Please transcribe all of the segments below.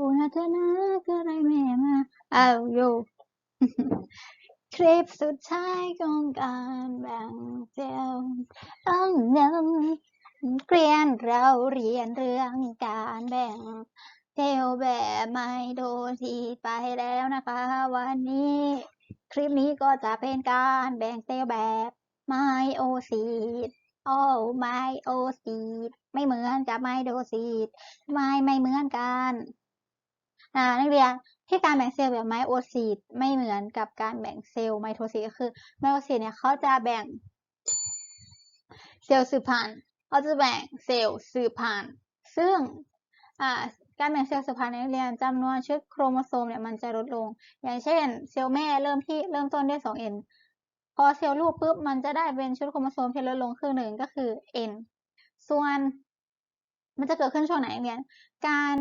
อุณเธนะก็ได้แม่มาอ้าวโยคลิปสุดท้ายของการแบ่งเซลล์ต้องนำเกรียนเราเรียนเรื่องการแบ่งเซลล์แบบไมโดซีไปแล้วนะคะ วันนี้ คลิปนี้ก็จะเป็นการแบ่งเซลล์แบบไมโอซีดโอ้ไมโอซีดไม่เหมือนกับไมโดซีดไม่ไม่เหมือนกัน นักเรียนที่การแบ่งเซลล์แบบไมโอซีดไม่เหมือนกับการแบ่งเซลล์ไมโทซีดก็คือไมโอซีดเนี่ยเขาจะแบ่งเซลล์สืบพันธุ์เขาจะแบ่งเซลล์สืบพันธุ์ซึ่งการแบ่งเซลล์สืบพันธุ์ในนักเรียนจำนวนชุดโครโมโซมเนี่ยมันจะลดลง อย่างเช่น เซลล์แม่เริ่มที่เริ่มต้นด้วย 2n พอเซลล์ลูกปุ๊บมันจะได้เป็นชุดโครโมโซมที่ลดลงครึ่งหนึ่งก็คือ n ส่วนมันจะเกิดขึ้นช่วงไหนนักเรียน การ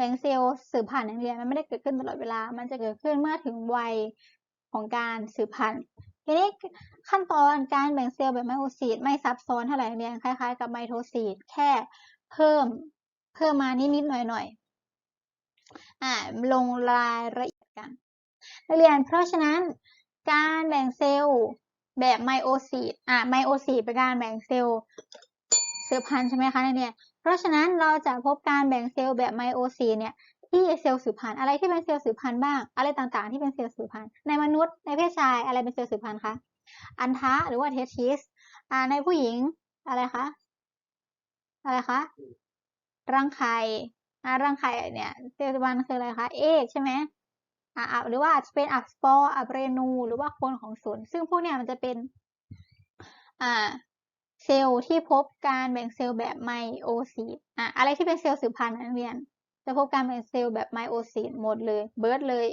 แบ่งเซลล์สืบพันธุ์ในเรียนมันไม่ได้เกิดขึ้นตลอดเวลา มันจะเกิดขึ้นเมื่อถึงวัยของการสืบพันธุ์ทีนี้ขั้นตอนการแบ่งเซลล์แบบไมโอซีดไม่ซับซ้อนเท่าไหร่นักเรียนคล้าย ๆ กับไมโทซีดแค่เพิ่มเพิ่มมานิดๆหน่อยๆอ่าลงรายละเอียดกันนักเรียนเพราะฉะนั้นการแบ่งเซลล์แบบไมโอซีดอ่าไมโอซีดเป็นการแบ่งเซลล์สืบพันธุ์ใช่ไหมคะนักเรียน เพราะฉะนั้นเราจะพบการแบ่งเซลล์แบบไมโอซีเนี่ยที่เซลล์สืบพันธุ์อะไรที่เป็นเซลล์สืบพันธุ์บ้าง อะไรต่างๆ ที่เป็นเซลล์สืบพันธุ์ในมนุษย์ในเพศชายอะไรเป็นเซลล์สืบพันธุ์คะอันทะหรือว่าเทสทิสในผู้หญิงอะไรคะอะไรคะรังไข่รังไข่เนี่ยเซลล์สืบพันธุ์คืออะไรคะเอกใช่ไหมอ่าหรือว่าจะเป็นอับสปอร์อับเรนู หรือว่าโคนของสนซึ่งพวกเนี้ยมันจะเป็นอ่า เซลล์ที่พบการแบ่งเซลล์แบบไมโอซีดอะอะไรที่เป็นเซลล์สืบพันธุ์นักเรียน จะพบการแบ่งเซลล์แบบไมโอซีดหมดเลย เบิร์ดเลย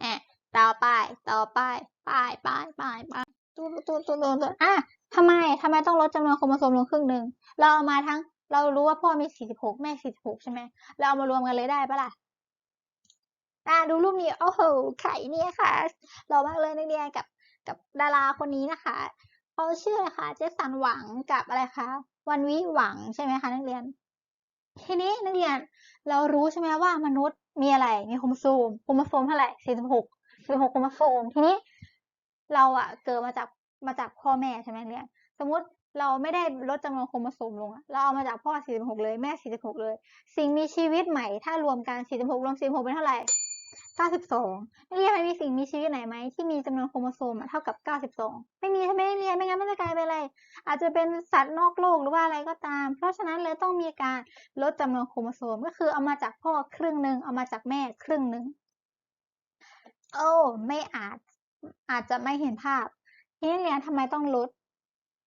แอะต่อไปต่อไปไปไปไปไปตู้ตู้ตู้ตู้ตู้อะทำไมทำไมต้องลดจำนวนโครโมโซมลงครึ่งหนึ่งเราเอามาทั้งเรารู้ว่าพ่อมี 46 แม่ 46 ใช่ไหม เราเอามารวมกันเลยได้ปะล่ะอ่าดูรูปนี้ โอ้โห ไข่เนี่ยค่ะหล่อมากเลยนักเรียนกับกับดาราคนนี้นะคะ เขาชื่ออะไรคะเจสันหวังกับอะไรคะวันวิหวังใช่ไหมคะนักเรียน ทีนี้นักเรียนเรารู้ใช่ไหมว่ามนุษย์มีอะไรมีโครโมโซมโครโมโซมเท่าไหร่46 46โครโมโซมทีนี้เราอะเกิดมาจากมาจากพ่อแม่ใช่ไหมเนี่ยสมมติเราไม่ได้ลดจำนวนโครโมโซมลงเราเอามาจากพ่อ 46 เลยแม่ 46 เลย สิ่งมีชีวิตใหม่ถ้ารวมกัน 46 รวม 46 เป็นเท่าไหร่ 92นักเรียนมันมีสิ่งมีชีวิตไหนไหมที่มีจำนวนโครโมโซมเท่ากับ 92 ไม่มีใช่ไหมนักเรียนไม่งั้นมันจะกลายเป็นอะไร อาจจะเป็นสัตว์นอกโลกหรือว่าอะไรก็ตาม เพราะฉะนั้นเลยต้องมีการลดจำนวนโครโมโซมก็คือเอามาจากพ่อครึ่งหนึ่งเอามาจากแม่ครึ่งหนึ่งโอ้ไม่อาจอาจจะไม่เห็นภาพทีนี้เรียนทำไมต้องลด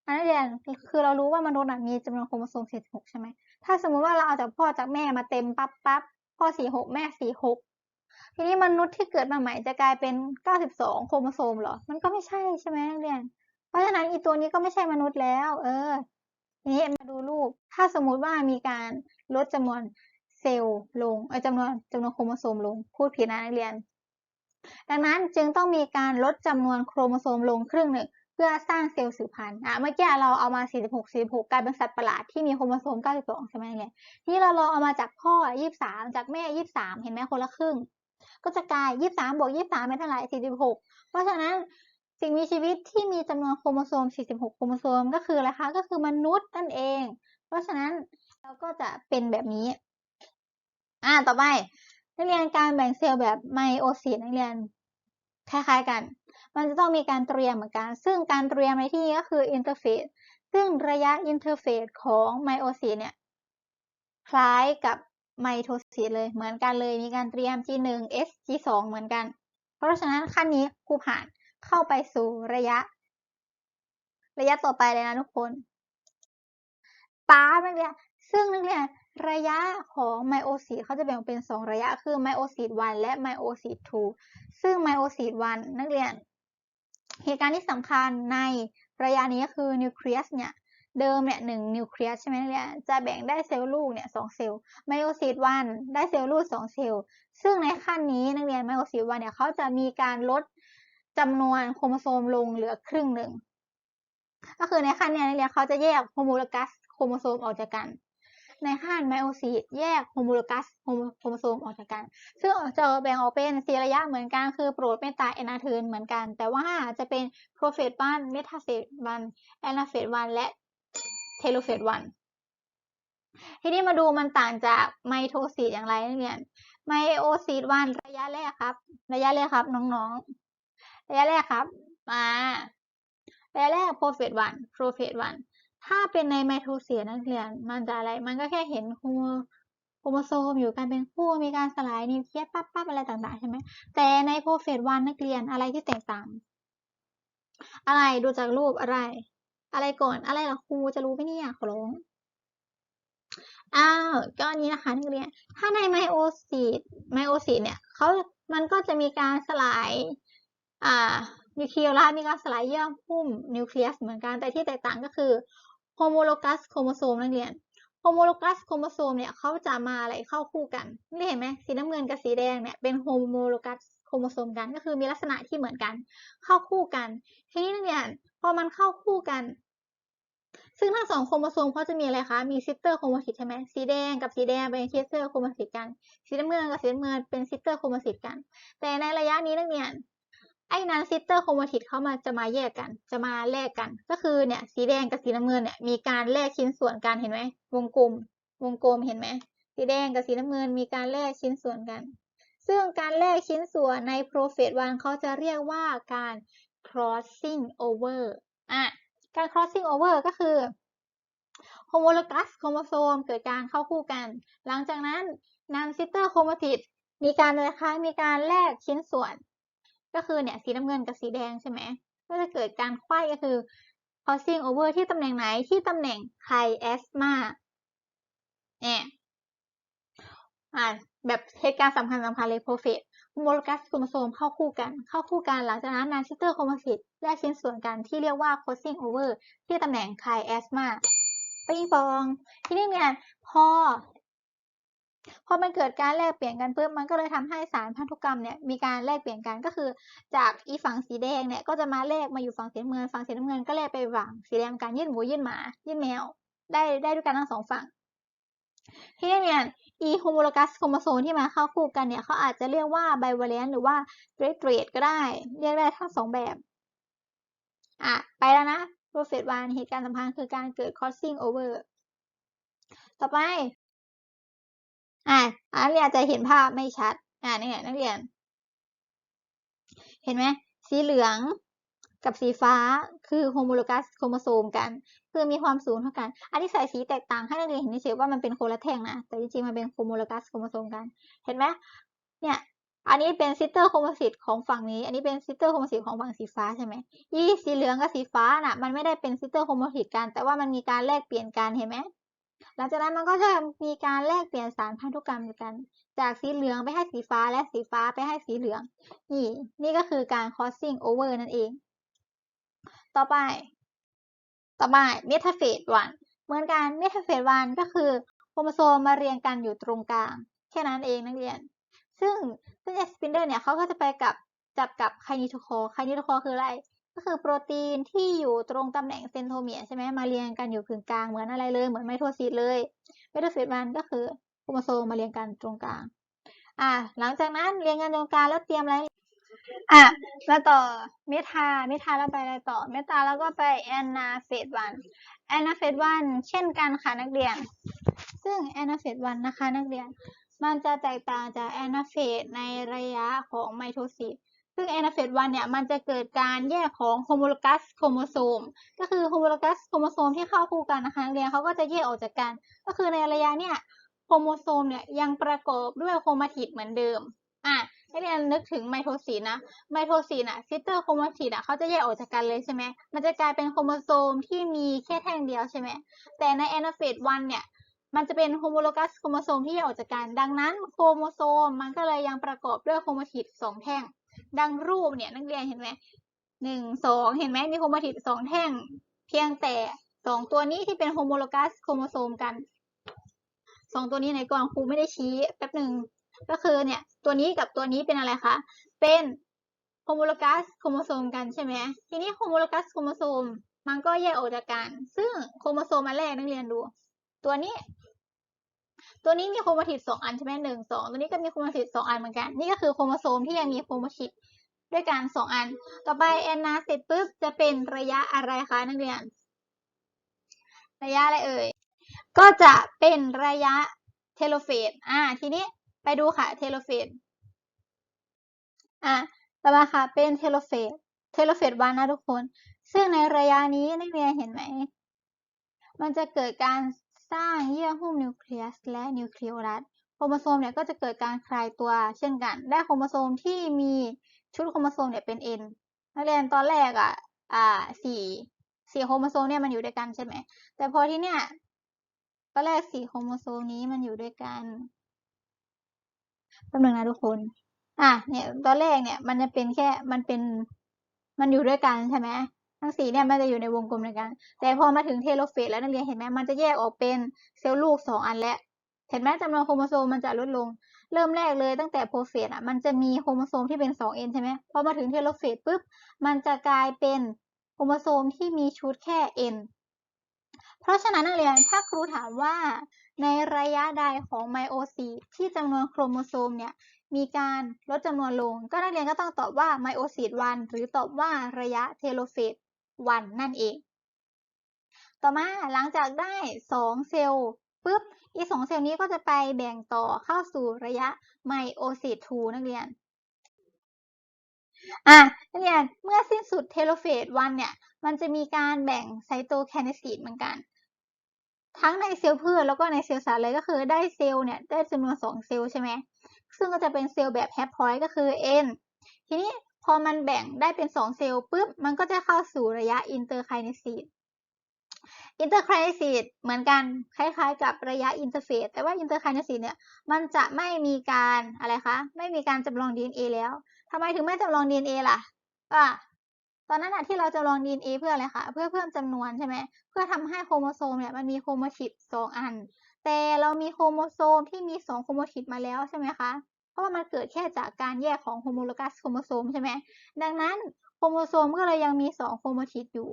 อันนั้นเรียนคือเรารู้ว่ามนุษย์มีจำนวนโครโมโซม46ใช่ไหมถ้าสมมุติว่าเราเอาจากพ่อจากแม่มาเต็มปั๊บปั๊บพ่อ46แม่46 ทีนี้มนุษย์ที่เกิดมาใหม่จะกลายเป็น 92 โครโมโซมเหรอ มันก็ไม่ใช่ใช่ไหมนักเรียน เพราะฉะนั้นอีตัวนี้ก็ไม่ใช่มนุษย์แล้ว เออ ทีนี้มาดูรูป ถ้าสมมุติว่ามีการลดจำนวนเซลล์ลงเออจำนวนจำนวนโครโมโซมลง พูดผิดนะนักเรียน ดังนั้นจึงต้องมีการลดจำนวนโครโมโซมลงครึ่งหนึ่งเพื่อสร้างเซลล์สืบพันธุ์ อะ เมื่อกี้เราเอามา 46 46 กลายเป็นสัตว์ประหลาดที่มีโครโมโซม 92 ใช่ไหมเนี่ย นี่เราลองเอามาจากพ่อ 23 จากแม่ 23 เห็นไหมคนละครึ่ง ก็จะกลาย 23บวก23เป็นเท่าไหร่46 เพราะฉะนั้นสิ่งมีชีวิตที่มีจำนวนโครโมโซม 46 โครโมโซมก็คืออะไรคะ ก็คือมนุษย์นั่นเอง เพราะฉะนั้นเราก็จะเป็นแบบนี้ อ่า ต่อไปนักเรียนการแบ่งเซลล์แบบไมโอซีนักเรียนคล้ายๆกัน มันจะต้องมีการเตรียมเหมือนกัน ซึ่งการเตรียมในที่นี้ก็คืออินเทอร์เฟซ ซึ่งระยะอินเทอร์เฟซของไมโอซีดเนี่ย คล้ายกับ ไมโทซีดเลยเหมือนกันเลยมีการเตรียม G1 S G2 เหมือนกัน เพราะฉะนั้นขั้นนี้ครูผ่านเข้าไปสู่ระยะ ระยะต่อไปเลยนะทุกคนป้านักเรียนซึ่งนักเรียนระยะของไมโอซีดเขาจะแบ่งเป็น 2 ระยะ คือไมโอซีด1และไมโอซีด2ซึ่งไมโอซีด1นักเรียน เหตุการณ์ที่สำคัญในระยะนี้คือนิวเคลียสเนี่ย เดิมเนี่ยหนึ่งนิวเคลียสใช่ไหมนักเรียนจะแบ่งได้เซลล์ลูกเนี่ยสองเซลล์ไมโอซีด1ได้เซลล์ลูกสองเซลล์ซึ่งในขั้นนี้นักเรียนไมโอซีด1เนี่ยเขาจะมีการลดจำนวนโครโมโซมลงเหลือครึ่งหนึ่งก็คือในขั้นนี้นักเรียนเขาจะแยกโฮโมโลกัสโครโมโซมออกจากกันในขั้นไมโอซิสแยกโฮโมโลกัสโฮโมโซมออกจากกัน ซึ่งจะแบ่งออกเป็นสี่ระยะเหมือนกัน คือโปรดเมตาแอนาเทิร์นเหมือนกัน แต่ว่าจะเป็นโปรเฟสวันเมทาเฟสวันแอนาเฟสวันและ เทโลเฟสวันทีนี้มาดูมันต่างจากไมโทซิสอย่างไรนักเรียนไมโอซิสวันระยะแรกครับ ระยะแรกครับน้องๆ ระยะแรกครับ มาระยะแรกโปรเฟสวันโปรเฟสวันถ้าเป็นในไมโทซิสนักเรียนมันจะอะไร มันก็แค่เห็นโครโมโครโมโซมอยู่กันเป็นคู่มีการสลายนิวเคลียสปั๊บปั๊บอะไรต่างๆใช่ไหมแต่ในโปรเฟสวันนักเรียนอะไรที่แตกต่าง อะไรดูจากรูปอะไร อะไรก่อนอะไรล่ะครูจะรู้ไหมเนี่ยขอร้องอ้าวก็นี้นะคะนักเรียน ถ้าในไมโอซิสไมโอซิสเนี่ยเขามันก็จะมีการสลายอ่านิวเคลียสมีการสลายเยื่อหุ้มนิวเคลียสเหมือนกันแต่ที่แตกต่างก็คือโฮโมโลกัสโครโมโซมนักเรียนโฮโมโลกัสโครโมโซมเนี่ยเขาจะมาอะไรเข้าคู่กันนี่เห็นไหมสีน้ำเงินกับสีแดงเนี่ยเป็นโฮโมโลกัสโครโมโซมกันก็คือมีลักษณะที่เหมือนกัน เข้าคู่กัน ทีนี้นักเรียนพอมันเข้าคู่กัน ซึ่งทั้งสองโครโมโซมเขาจะมีอะไรคะ มีซิสเตอร์โครโมซิสใช่ไหมสีแดงกับสีแดงเป็นซิสเตอร์โครโมซิสกัน สีน้ำเงินกับสีน้ำเงินเป็นซิสเตอร์โครโมซิสกัน แต่ในระยะนี้นักเรียนไอ้นั้นซิสเตอร์โครโมซิสเขามาจะมาแยกกัน จะมาแลกกัน ก็คือเนี่ยสีแดงกับสีน้ำเงินเนี่ยมีการแลกชิ้นส่วนกันเห็นไหมวงกลม วงกลมเห็นไหมสีแดงกับสีน้ำเงินมีการแลกชิ้นส่วนกัน ซึ่งการแลกชิ้นส่วนในโปรเฟสวันเขาจะเรียกว่าการ crossing over อะ การ crossing over ก็คือโฮโมโลกัสโครโมโซมเกิดการเข้าคู่กัน หลังจากนั้นนำซิสเตอร์โครโมติดมีการอะไรคะมีการแลกชิ้นส่วน ก็คือเนี่ยสีน้ำเงินกับสีแดงใช่ไหมก็จะเกิดการไขว้ก็คือ crossing over ที่ตำแหน่งไหนที่ตำแหน่งไคแอสมาเนี่ยอ่าแบบเหตุการณ์สำคัญสำคัญเลยโปรเฟสโมโลกัสโครโมโซมเข้าคู่กัน เข้าคู่กันหลังจากนั้นนานซิสเตอร์โครโมซิต แลกชิ้นส่วนกันที่เรียกว่า crossing over ที่ตำแหน่งไคแอสมาปิงปอง ที่นี่เนี่ยพอ พอมันเกิดการแลกเปลี่ยนกันปุ๊บมันก็เลยทำให้สารพันธุกรรมเนี่ยมีการแลกเปลี่ยนกันก็คือ จากอีฝั่งสีแดงเนี่ยก็จะมาแลกมาอยู่ฝั่งสีน้ำเงินฝั่งสีน้ำเงินก็แลกไปฝั่งสีแดงการยื่นหมูยื่นหมายื่นแมว ได้ได้ด้วยกันทั้งสองฝั่ง ที่นี่เนี่ยอีโฮโมโลกัสโครโมโซมที่มาเข้าคู่กันเนี่ยเขาอาจจะเรียกว่าไบวาเลนต์หรือว่าเรตเรทก็ได้ เรียกได้ทั้งสองแบบ ไปแล้วนะโปรเฟสวันเหตุการณ์สำคัญคือการเกิด crossing over ต่อไป อะอันนี้อาจะเห็นภาพไม่ชัด อ่านี่นักเรียน เห็นไหมสีเหลืองกับสีฟ้าคือโฮโมโลกัสโครโมโซมกัน คือมีความสูงเท่ากัน อันนี้ใส่สีแตกต่างให้นักเรียนเห็นเฉยว่ามันเป็นโคนละแท่งนะ แต่จริงๆมันเป็นโฮโมโลกัสโครโมโซมกัน เห็นไหมเนี่ย อันนี้เป็นซิสเตอร์โครโมซิตของฝั่งนี้ อันนี้เป็นซิสเตอร์โครโมซิตของฝั่งสีฟ้าใช่ไหมยี่สีเหลืองกับสีฟ้าน่ะ มันไม่ได้เป็นซิสเตอร์โครโมซิตกัน แต่ว่ามันมีการแลกเปลี่ยนกันเห็นไหมหลังจากนั้นมันก็จะมีการแลกเปลี่ยนสารพันธุกรรมกัน จากสีเหลืองไปให้สีฟ้าและสีฟ้าไปให้สีเหลือง นี่ นี่ก็คือการ crossing over นั่นเอง ต่อไป ต่อไปเมทาเฟสวันเหมือนกันเมทาเฟสวันก็คือโครโมโซมมาเรียงกันอยู่ตรงกลาง แค่นั้นเองนักเรียน ซึ่งซึ่งเอสปินเดอร์เนี่ยเขาก็จะไปกับจับกับไคนิโทคอไคนิโทคอคืออะไรก็คือโปรตีนที่อยู่ตรงตำแหน่งเซนโทเมียใช่ไหมมาเรียงกันอยู่กึ่งกลางเหมือนอะไรเลยเหมือนไมโทซิสเลยเมโทาเฟสวันก็คือโครโมโซมมาเรียงกันตรงกลาง อ่า หลังจากนั้นเรียงกันตรงกลางแล้วเตรียมอะไรอะมาต่อเมทาเมทาแล้วไปอะไรต่อเมทาแล้วก็ไปแอนนาเฟสวันแอนนาเฟสวันเช่นกันค่ะนักเรียน ซึ่งแอนนาเฟสวันนะคะนักเรียน มันจะแตกต่างจากแอนนาเฟสในระยะของไมโทซิสซึ่งแอนนาเฟสวันเนี่ยมันจะเกิดการแยกของโฮโมโลกัสโครโมโซม ก็คือโฮโมโลกัสโครโมโซมที่เข้าคู่กันนะคะเรียนเขาก็จะแยกออกจากกัน ก็คือในระยะเนี่ยโครโมโซมเนี่ยยังประกอบด้วยโครมาติดเหมือนเดิมอะให้เรียนนึกถึงไมโทซิสนะ ไมโทซิสอะซิสเตอร์โครโมติดอะเขาจะแยกออกจากกันเลยใช่ไหมมันจะกลายเป็นโครโมโซมที่มีแค่แท่งเดียวใช่ไหมแต่ในแอนนาเฟสวันเนี่ย มันจะเป็นโฮโมโลกัสโครโมโซมที่แยกออกจากกันดังนั้นโครโมโซมมันก็เลยยังประกอบด้วยโครโมติดสองแท่ง ดังรูปเนี่ยนักเรียนเห็นไหมหนึ่งสองเห็นไหมมีโครโมติดสองแท่ง เพียงแต่สองตัวนี้ที่เป็นโฮโมโลกัสโครโมโซมกันสองตัวนี้ในก่องครูไม่ได้ชี้แป๊บหนึ่งก็คือเนี่ยตัวนี้กับตัวนี้เป็นอะไรคะเป็นโฮโมโลกัสโครโมโซมกันใช่ไหมทีนี้โฮโมโลกัสโครโมโซมมันก็แยกออกจากกัน ซึ่งโครโมโซมมาแรกนักเรียนดู ตัวนี้ ตัวนี้มีโครโมทิดสองอันใช่ไหมหนึ่งสองตัวนี้ก็มีโครโมทิดสองอันเหมือนกัน นี่ก็คือโครโมโซมที่ยังมีโครโมทิดด้วยกันสองอัน ต่อไปแอนนาเสร็จปุ๊บจะเป็นระยะอะไรคะนักเรียน ระยะอะไรเอ่ย ก็จะเป็นระยะเทโลเฟสอ่า ทีนี้ไปดูค่ะเทโลเฟสอ่าต่อมาค่ะ เป็นเทโลเฟสเทโลเฟสวันนะทุกคน ซึ่งในระยะนี้นักเรียนเห็นไหม มันจะเกิดการ สร้างเยื่อหุ้มนิวเคลียสและนิวเคลียรัสโครโมโซมเนี่ยก็จะเกิดการคลายตัวเช่นกัน ได้โครโมโซมที่มีชุดโครโมโซมเนี่ยเป็น N นักเรียนตอนแรกอะอ่าสี่สี่โครโมโซมเนี่ยมันอยู่ด้วยกันใช่ไหม แต่พอที่เนี่ยตอนแรกสี่โครโมโซมนี้มันอยู่ด้วยกันแป๊บนึงนะทุกคน อะเนี่ยตอนแรกเนี่ยมันจะเป็นแค่มันเป็นมันอยู่ด้วยกันใช่ไหม ทั้งสี่เนี่ยมันจะอยู่ในวงกลมเดียวกัน แต่พอมาถึงเทโลเฟสแล้วนักเรียนเห็นไหมมันจะแยกออกเป็นเซลล์ลูกสองอันแล้วเห็นไหมจำนวนโครโมโซมมันจะลดลง เริ่มแรกเลยตั้งแต่โปรเฟสอะมันจะมีโครโมโซมที่เป็น 2n ใช่ไหมพอมาถึงเทโลเฟสปุ๊บมันจะกลายเป็นโครโมโซมที่มีชุดแค่ n เพราะฉะนั้นนักเรียนถ้าครูถามว่าในระยะใดของไมโอซีที่จำนวนโครโมโซมเนี่ยมีการลดจำนวนลง ก็นักเรียนก็ต้องตอบว่าไมโอซีสวันหรือตอบว่าระยะเทโลเฟส วันนั่นเอง ต่อมาหลังจากได้ 2 เซลล์ปุ๊บ อีก2เซลล์นี้ก็จะไปแบ่งต่อเข้าสู่ระยะไมโอซิส2นักเรียนอะนักเรียนเมื่อสิ้นสุดเทโลเฟสวันเนี่ย มันจะมีการแบ่งไซโตแคเนซิสเหมือนกัน ทั้งในเซลล์พืชแล้วก็ในเซลล์สัตว์เลยก็คือได้เซลล์เนี่ยได้จำนวน 2 เซลล์ใช่ไหมซึ่งก็จะเป็นเซลล์แบบแฮปพอยต์ก็คือ n ทีนี้ พอมันแบ่งได้เป็น 2 เซลล์ปุ๊บ มันก็จะเข้าสู่ระยะอินเตอร์ไคเนซิสอินเตอร์ไคเนซิสเหมือนกันคล้ายๆ กับระยะอินเตอร์เฟสแต่ว่าอินเตอร์ไคเนซิสเนี่ยมันจะไม่มีการอะไรคะไม่มีการจำลอง DNA แล้วทำไมถึงไม่จำลอง DNA ล่ะอะตอนนั้นอะที่เราจำลอง DNA เพื่ออะไรคะเพื่อเพิ่มจำนวนใช่ไหมเพื่อทำให้โครโมโซมเนี่ยมันมีโครโมทิดสองอัน แต่เรามีโครโมโซมที่มีสองโครโมทิดมาแล้วใช่ไหมคะ ราะว่ามันเกิดแค่จากการแยกของโฮโมโลกัสโครโมโซมใช่ไหมดังนั้นโครโมโซมก็เลยยังมีสองโครโมทิดอยู่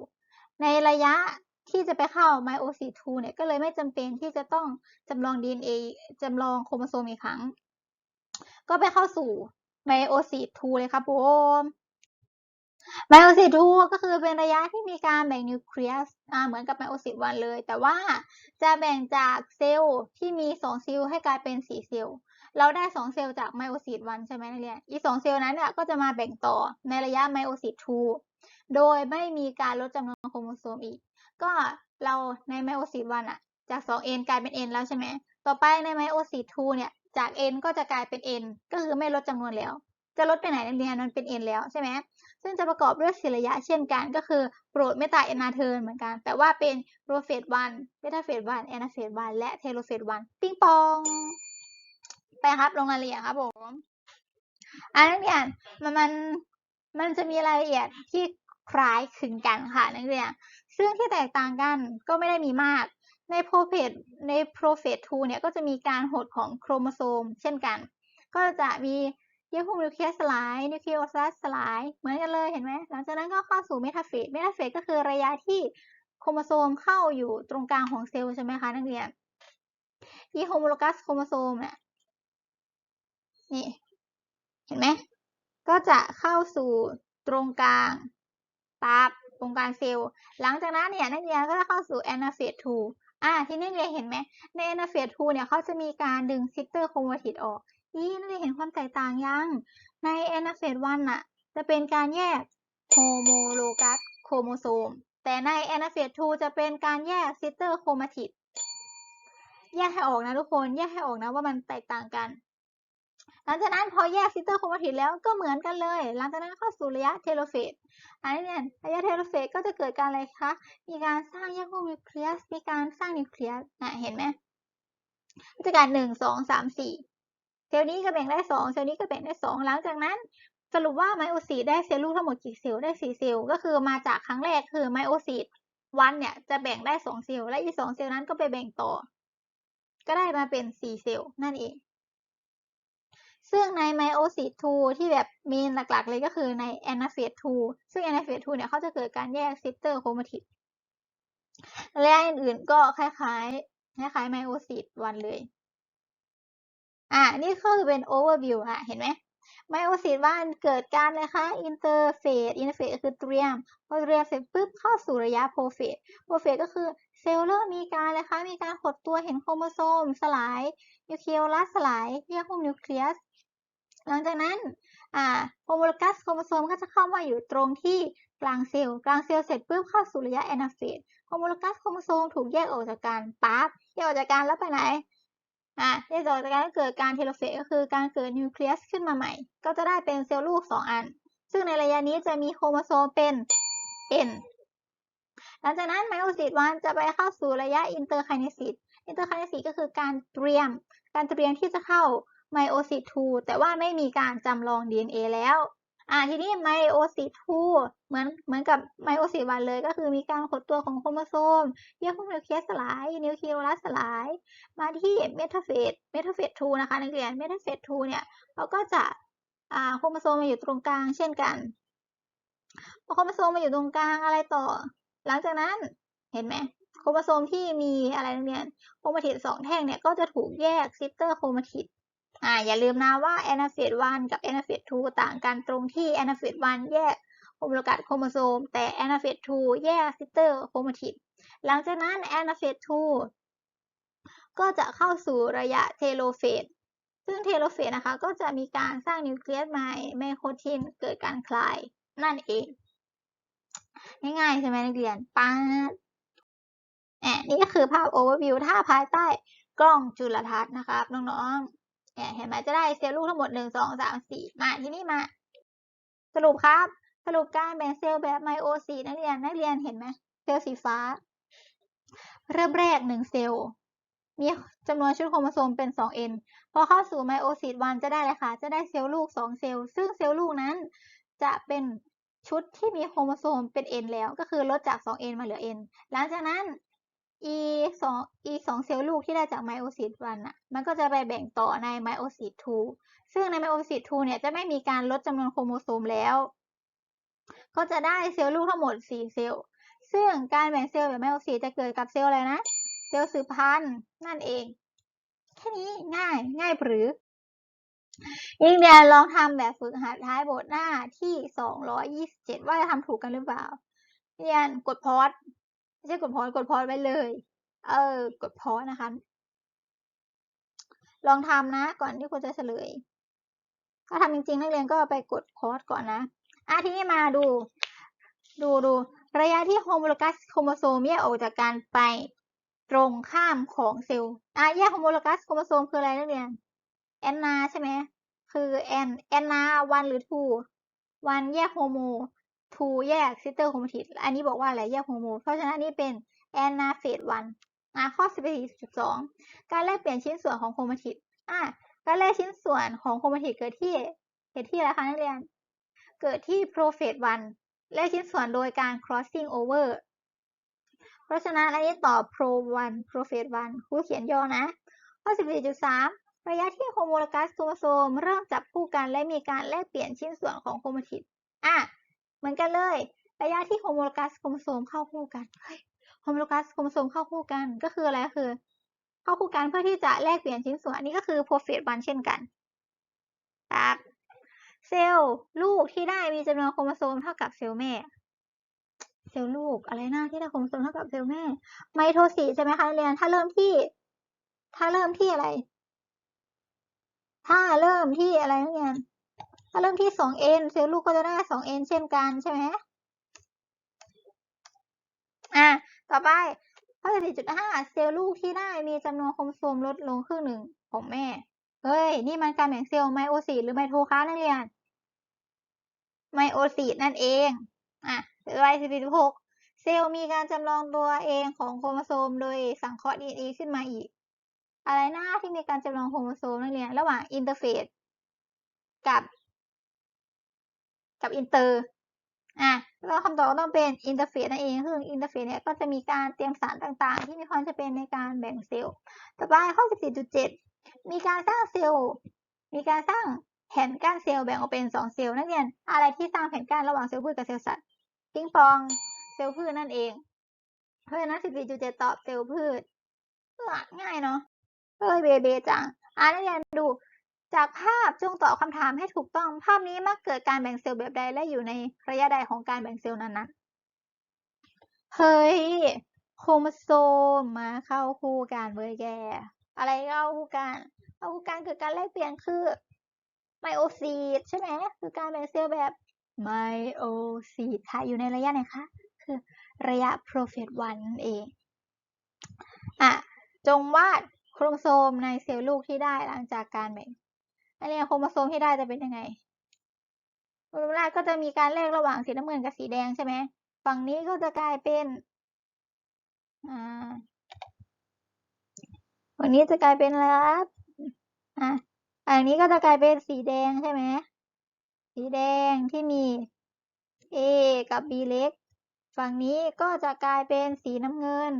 ในระยะที่จะไปเข้าไมโอซิส2เนี่ยก็เลยไม่จำเป็นที่จะต้องจำลอง DNA จำลองโครโมโซมอีกครั้ง ก็ไปเข้าสู่ไมโอซิส2เลยครับผมไมโอซิส2ก็คือเป็นระยะที่มีการแบ่งนิวเคลียสเหมือนกับไมโอซิส1เลย แต่ว่าจะแบ่งจากเซลล์ที่มี 2 เซลล์ให้กลายเป็น 4 เซลล์ เราได้ 2 เซลล์จากไมโอซิส1ใช่ไหมนักเรียน อีก2เซลล์นั้นเนี่ยก็จะมาแบ่งต่อในระยะไมโอซิส2โดยไม่มีการลดจำนวนโครโมโซมอีก ก็เราในไมโอซิส1อะจาก 2n กลายเป็น n แล้วใช่ไหม ต่อไปในไมโอซิส2เนี่ย จาก n ก็จะกลายเป็น n ก็คือไม่ลดจำนวนแล้ว จะลดไปไหนนักเรียนมันเป็น n แล้วใช่ไหม ซึ่งจะประกอบด้วยสี่ระยะเช่นกัน ก็คือโปรดเมตาเอนาเทิร์นเหมือนกัน แต่ว่าเป็นโรเฟสวันเบต้าเฟสวันแอนาเฟสวันและเทโลเฟสวันปิงปอง ไปครับลงรายละเอียดครับผมอ่านักเรียนมันมันมันจะมีรายละเอียดที่คล้ายคลึงกันค่ะนักเรียนซึ่งที่แตกต่างกันก็ไม่ได้มีมาก ในโปรเฟสในโปรเฟส2เนี่ยก็จะมีการหดของโครโมโซม เช่นกัน ก็จะมีเยื่อหุ้มนิวเคลียสสลายนิวเคลียสสลายเหมือนกันเลยเห็นไหมหลังจากนั้นก็เข้าสู่เมตาเฟสเมตาเฟสก็คือระยะที่โครโมโซมเข้าอยู่ตรงกลางของเซลล์ใช่ไหมคะนักเรียนอีโฮโมโลกัสโครโมโซมเนี่ย นี่ เห็นไหม ก็จะเข้าสู่ตรงกลางปั๊บตรงกลางเซลล์ หลังจากนั้นเนี่ยนักเรียนก็จะเข้าสู่แอนาเฟส2อ่า ที่นักเรียนเห็นไหม ในแอนาเฟส2เนี่ยเขาจะมีการดึงซิสเตอร์โครโมทิดออก นี่นักเรียนเห็นความแตกต่างยัง ในแอนาเฟส1น่ะ จะเป็นการแยกโฮโมโลกัสโครโมโซม แต่ในแอนาเฟส2จะเป็นการแยกซิสเตอร์โครโมทิดแยกให้ออกนะทุกคน แยกให้ออกนะว่ามันแตกต่างกัน หลังจากนั้นพอแยกซิสเตอร์โครโมทิดแล้วก็เหมือนกันเลย หลังจากนั้นเข้าสู่ระยะเทโลเฟสอันนี้เนี่ยระยะเทโลเฟสก็จะเกิดการอะไรคะ มีการสร้างแยกหุ้มนิวเคลียส มีการสร้างนิวเคลียสนะเห็นไหมก็จะการหนึ่งสองสามสี่เซลล์นี้ก็แบ่งได้สองเซลล์นี้ก็แบ่งได้สองหลังจากนั้นสรุปว่าไมโอซีได้เซลล์ลูกทั้งหมดกี่เซลล์ได้สี่เซลล์ก็คือมาจากครั้งแรกคือไมโอซีวันเนี่ยจะแบ่งได้สองเซลล์และอีกสองเซลล์นั้นก็ไปแบ่งต่อ ก็ได้มาเป็นสี่เซลล์นั่นเอง ซึ่งในไมโอซิส2ที่แบบมีหลักๆเลยก็คือในแอนาเฟส2ซึ่งแอนาเฟส2เนี่ยเขาจะเกิดการแยกซิสเตอร์โครโมทิดและอื่นๆก็คล้ายๆคล้ายๆไมโอซิส1เลย อ่านี่ก็คือเป็น overview ค่ะเห็นไหมไมโอซิสว่าเกิดการอะไรคะอินเตอร์เฟสอินเตอร์เฟสคือเตรียมพอเตรียมเสร็จปุ๊บเข้าสู่ระยะโปรเฟสโปรเฟสก็คือเซลล์เริ่มมีการอะไรคะมีการหดตัวเห็นโครโมโซม สลายนิวเคลียสสลายเรียกว่านิวเคลียส หลังจากนั้นอ่าโฮโมโลกัสโครโมโซมก็จะเข้ามาอยู่ตรงที่กลางเซลล์ กลางเซลล์เสร็จปุ๊บเข้าสู่ระยะแอนาเฟสโฮโมโลกัสโครโมโซมถูกแยกออกจากกันปั๊บแยกออกจากกันแล้วไปไหนอะแยกออกจากกันก็เกิดการเทโลเฟสก็คือการเกิดนิวเคลียสขึ้นมาใหม่ ก็จะได้เป็นเซลล์ลูก 2 อัน ซึ่งในระยะนี้จะมีโครโมโซมเป็น N หลังจากนั้นไมโอซิสวันจะไปเข้าสู่ระยะอินเตอร์ไคเนซิสอินเตอร์ไคเนซิสก็คือการเตรียม การเตรียมที่จะเข้า ไมโอซิส2แต่ว่าไม่มีการจำลอง DNA แล้ว อ่าทีนี้ไมโอซิส2เหมือนเหมือนกับไมโอซิสวันเลยก็คือมีการหดตัวของโครโมโซมเยื่อหุ้มนิวเคลียสสลายนิวเคลียรัสสลาย มาที่เมทาเฟสเมทาเฟส2นะคะนักเรียนเมทาเฟส2เนี่ยเขาก็จะอ่าโครโมโซมมาอยู่ตรงกลางเช่นกันพอโครโมโซมมาอยู่ตรงกลางอะไรต่อ หลังจากนั้นเห็นไหมโครโมโซมที่มีอะไรนักเรียนโครโมทิดสองแท่งเนี่ยก็จะถูกแยกซิสเตอร์โครโมทิด อ่าอย่าลืมนะว่าแอนาเฟส1กับแอนาเฟส2ต่างกันตรงที่แอนาเฟส1แยกโฮโมโลกัสโครโมโซม แต่แอนาเฟส2แยกซิสเตอร์โครโมทิดหลังจากนั้นแอนาเฟส2ก็จะเข้าสู่ระยะเทโลเฟสซึ่งเทโลเฟสนะคะก็จะมีการสร้างนิวเคลียสใหม่ไมโครทินเกิดการคลายนั่นเองง่ายๆใช่ไหมนักเรียนป้าดแอบนี่ก็คือภาพโอเวอร์วิวถ้าภายใต้กล้องจุลทรรศน์นะครับน้องๆ เนี่ยเห็นไหมจะได้เซลล์ลูกทั้งหมดหนึ่งสองสามสี่มาที่นี่มา สรุปครับ สรุปการแบ่งเซลล์แบบไมโอซีนักเรียนนักเรียนเห็นไหมเซลล์สีฟ้า เริ่มแรกหนึ่งเซลล์มีจำนวนชุดโครโมโซมเป็น 2n พอเข้าสู่ไมโอซิสวันจะได้เลยค่ะ จะได้เซลล์ลูก 2 เซลล์ ซึ่งเซลล์ลูกนั้นจะเป็นชุดที่มีโครโมโซมเป็น n แล้ว ก็คือลดจาก 2n มาเหลือ n หลังจากนั้น e 2 e 2เซลล์ลูกที่ได้จากไมโอซิสวันอะมันก็จะไปแบ่งต่อในไมโอซิส2ซึ่งในไมโอซิส2เนี่ยจะไม่มีการลดจำนวนโครโมโซมแล้ว ก็จะได้เซลล์ลูกทั้งหมด 4 เซลล์ ซึ่งการแบ่งเซลล์แบบไมโอซิสจะเกิดกับเซลล์อะไรนะ เซลล์สืบพันธุ์นั่นเอง แค่นี้ง่ายง่ายหรือยิ่งเดียนลองทำแบบฝึกหัดท้ายบทหน้าที่สองร้อยยี่สิบเจ็ดว่าจะทำถูกกันหรือเปล่า เรียนกดพอด ไม่ใช่กดพอดกดพอดไว้เลย เออ กดพอดนะคะ ลองทำนะ ก่อนที่คุณจะเฉลย ถ้าทำจริงๆ นักเรียนก็ไปกดพอดก่อนนะ อะทีนี้มาดู ดูดู ระยะที่โฮโมโลกัสโครโมโซมแยกออกจากกันไปตรงข้ามของเซลล์ อะแยกโฮโมโลกัสโครโมโซมคืออะไรนักเรียน แอนนาใช่ไหม คือแอน แอนนาวันหรือทูวันแยกโฮโม ทูแยกซิสเตอร์โครโมทิดอันนี้บอกว่าอะไรแยกโฮโมเพราะฉะนั้นอันนี้เป็นแอนนาเฟสวันอะข้อ14.2 การแลกเปลี่ยนชิ้นส่วนของโครโมทิดอะการแลกชิ้นส่วนของโครโมทิดเกิดที่เกิดที่อะไรคะนักเรียน เกิดที่โปรเฟสวันแลกชิ้นส่วนโดยการ crossing over เพราะฉะนั้นอันนี้ตอบ pro 1 prophet 1ครูเขียนย่อนะ ข้อ 14.3 ระยะที่โฮโมโลกัสโครโมโซมเริ่มจับคู่กันและมีการแลกเปลี่ยนชิ้นส่วนของโครโมทิดอะ เหมือนกันเลย ระยะที่โฮโมโลกัสโครโมโซมเข้าคู่กันโฮโมโลกัสโครโมโซมเข้าคู่กันก็คืออะไรคือ เข้าคู่กันเพื่อที่จะแลกเปลี่ยนชิ้นส่วนอันนี้ก็คือ prophet 1เช่นกันครับเซลล์ลูกที่ได้มีจำนวนโครโมโซมเท่ากับเซลล์แม่ เซลล์ลูกอะไรนะที่ได้โครโมโซมเท่ากับเซลล์แม่ ไมโทซิสใช่ไหมคะเรียนถ้าเริ่มที่ ถ้าเริ่มที่อะไร ถ้าเริ่มที่อะไรนักเรียน ถ้าเริ่มที่ 2n เซลล์ลูกก็จะได้ 2n เช่นกันใช่ไหมอะต่อไปข้อ14.5เซลล์ลูกที่ได้มีจำนวนโครโมโซมลดลงครึ่งหนึ่งของแม่เฮ้ย นี่มันการแบ่งเซลล์ไมโอซิสหรือไมโทคะนักเรียน ไมโอซิสนั่นเอง อะต่อไป14.6เซลล์มีการจำลองตัวเองของโครโมโซมโดยสังเคราะห์ DNA ขึ้นมาอีก อะไรหน้าที่มีการจำลองโครโมโซมนักเรียน ระหว่างอินเตอร์เฟสกับ กับอินเตอร์อะแล้วคำตอบก็ต้องเป็นอินเตอร์เฟสนั่นเองคืออินเตอร์เฟสเนี่ยก็จะมีการเตรียมสารต่างๆ ที่มีความจำเป็นในการแบ่งเซลล์ต่อไปข้อ 14.7 มีการสร้างเซลล์ มีการสร้างแผ่นก้านเซลล์แบ่งออกเป็น 2 เซลล์นักเรียนอะไรที่สร้างแผ่นก้านระหว่างเซลล์พืชกับเซลล์สัตว์ปิ้งปองเซลล์พืชนั่นเอง เพราะฉะนั้น 14.7 ตอบเซลล์พืชเออง่ายเนาะเอ้ยเบเบจังอ่านักเรียนดู จากภาพจงตอบคำถามให้ถูกต้อง ภาพนี้มักเกิดการแบ่งเซลล์แบบใดและอยู่ในระยะใดของการแบ่งเซลล์นั้นๆ เฮ้ย โครโมโซมมาเข้าคู่กันเว้ยแก อะไรเข้าคู่กัน เข้าคู่กันคือการแลกเปลี่ยนคือไมโอซีดใช่ไหมคือการแบ่งเซลล์แบบไมโอซีดค่ะ อยู่ในระยะไหนคะ คือระยะโปรเฟสวันนั่นเอง อะ จงวาดโครโมโซมในเซลล์ลูกที่ได้หลังจากการแบ่ง อันนี้โครโมโซมที่ได้จะเป็นยังไงโครโมโซมแรกก็จะมีการแลกระหว่างสีน้ำเงินกับสีแดงใช่ไหมฝั่งนี้ก็จะกลายเป็นอ่าฝั่งนี้จะกลายเป็นอะไรครับอะอันนี้ก็จะกลายเป็นสีแดงใช่ไหมสีแดงที่มี A กับ B เล็ก ฝั่งนี้ก็จะกลายเป็นสีน้ำเงิน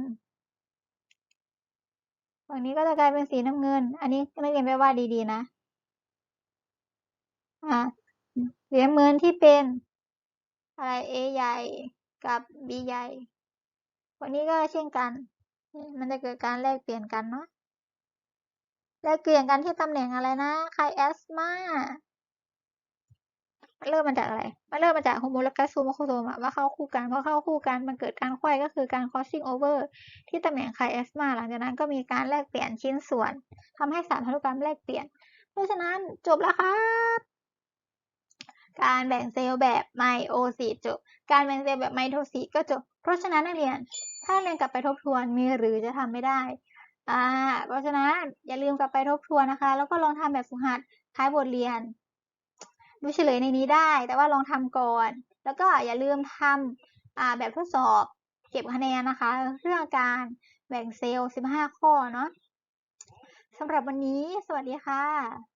ฝั่งนี้ก็จะกลายเป็นสีน้ำเงิน อันนี้นักเรียนไปวาดดีๆนะ อะสีน้ำเงินที่เป็น อะไร A ใหญ่กับ B ใหญ่ฝั่งนี้ก็เช่นกัน มันจะเกิดการแลกเปลี่ยนกันเนาะแลกเปลี่ยนกันที่ตำแหน่งอะไรนะไคแอสมามันเริ่มมาจากอะไร มันเริ่มมาจากโฮโมโลกัสซูโมโคโซมว่าเข้าคู่กันพอเข้าคู่กันมันเกิดการไขว้ก็คือการ crossing over ที่ตำแหน่งไคแอสมาหลังจากนั้นก็มีการแลกเปลี่ยนชิ้นส่วนทำให้สารพันธุกรรมแลกเปลี่ยน เพราะฉะนั้นจบแล้วครับ การแบ่งเซลล์แบบไมโอซิสจบ การแบ่งเซลล์แบบไมโทซิสก็จบ เพราะฉะนั้นนักเรียน ถ้าเรียนกลับไปทบทวนมีหรือจะทำไม่ได้ อ่า เพราะฉะนั้นอย่าลืมกลับไปทบทวนนะคะ แล้วก็ลองทำแบบฝึกหัดท้ายบทเรียน ดูเฉลยในนี้ได้ แต่ว่าลองทำก่อน แล้วก็อย่าลืมทำอ่าแบบทดสอบเก็บคะแนนนะคะ เรื่องการแบ่งเซลล์ 15 ข้อเนาะสำหรับวันนี้ สวัสดีค่ะ